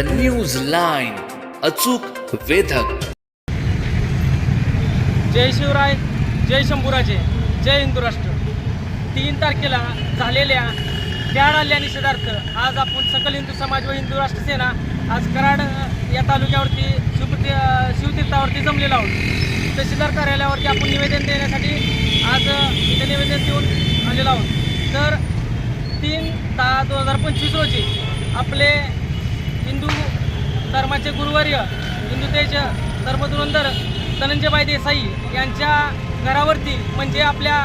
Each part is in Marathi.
द न्यूज लाईन अचूक वेधक. जय शिवराय जय शंभूराजे जय हिंदू राष्ट्र. तीन तारखेला झालेल्या त्या आल्या निषेधार्थ आज आपण सकल हिंदू समाज व हिंदू राष्ट्र सेना आज कराड या तालुक्यावरती शिवती शिवतीर्थावरती जमलेलो आहोत. तहसीलदार कार्यालयावरती आपण निवेदन देण्यासाठी आज इथे निवेदन देऊन आलेलो आहोत. तर तीन दहा दोन हजार पंचवीस रोजी आपले हिंदू धर्माचे गुरुवर्य हिंदू तेज धर्मधुरंधर धनंजयबाई देसाई यांच्या घरावरती म्हणजे आपल्या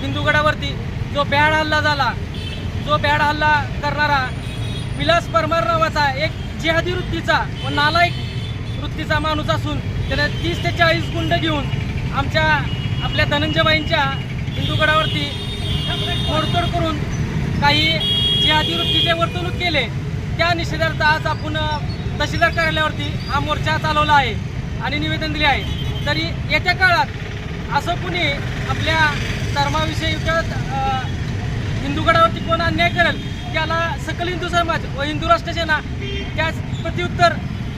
हिंदूगडावरती जो भ्याड हल्ला झाला जो भ्याड हल्ला करणारा विलास परमार नावाचा एक जिहादी वृत्तीचा व नालायक वृत्तीचा माणूस असून त्याने तीस ते चाळीस गुंड घेऊन आमच्या आपल्या धनंजयबाईंच्या हिंदूगडावरती मोडतोड करून काही जिहादी वृत्तीचे वर्तणूक केले. त्या निषेधार्थ आज आपण तहसीलदार कार्यालयावरती हा मोर्चा चालवला आहे आणि निवेदन दिले आहे. तरी येत्या काळात असं कुणी आपल्या धर्माविषयी किंवा हिंदूगडावरती कोण अन्याय करेल त्याला सकल हिंदू समाज व हिंदू राष्ट्रसेना त्याच प्रत्युत्तर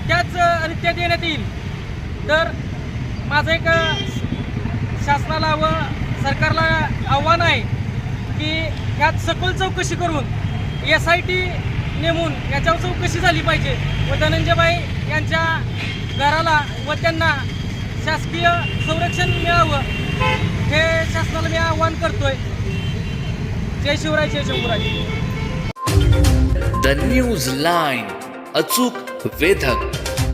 त्याच रित्या देण्यात येईल. तर माझं एक शासनाला व सरकारला आव्हान आहे की यात सखोल चौकशी करून एस आय टी नेमून याच्यावर चौकशी झाली पाहिजे. व धनंजयबाई यांच्या घराला व त्यांना शासकीय संरक्षण मिळावं हे शासनाला मी आवाहन करतोय. जय शिवराय जय शंभूराय. द न्यूज लाईन अचूक वेधक.